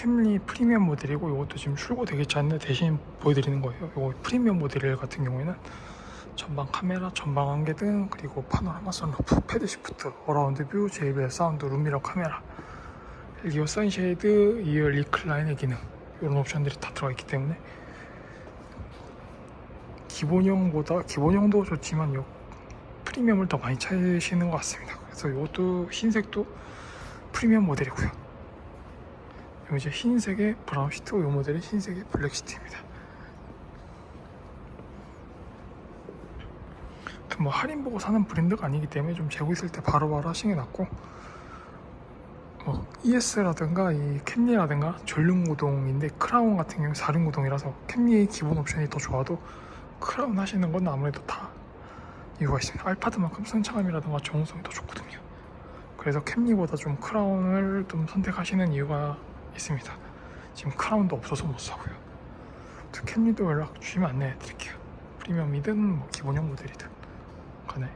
캠리 프리미엄 모델이고 이것도 지금 출고 되겠지 않는데 대신 보여드리는 거예요. 이거 프리미엄 모델 같은 경우에는 전방 카메라, 전방 안개등, 그리고 파노라마 선루프, 패드 시프트, 어라운드 뷰, JBL 사운드, 룸미러 카메라, 리어 선쉐이드, 2열 리클라인의 기능 이런 옵션들이 다 들어가 있기 때문에 기본형보다 기본형도 좋지만 요 프리미엄을 더 많이 찾으시는 것 같습니다. 그래서 이것도 흰색도 프리미엄 모델이고요. 요 이제 흰색의 브라운 시트, 이 모델이 흰색의 블랙 시트입니다. 뭐 할인 보고 사는 브랜드가 아니기 때문에 좀 재고 있을 때 바로바로 하시는 게 낫고 뭐 ES라든가 이 캠리라든가 전륜구동인데 크라운 같은 경우 사륜구동이라서 캠리의 기본 옵션이 더 좋아도 크라운 하시는 건 아무래도 다 이유가 있습니다. 알파드만큼 승차감이라든가 정성이 더 좋거든요. 그래서 캠리보다 좀 크라운을 좀 선택하시는 이유가 있습니다. 지금 크라운도 없어서 못 사고요. 또 캠리도 연락 주시면 안내해 드릴게요. 프리미엄이든 뭐 기본형 모델이든 간에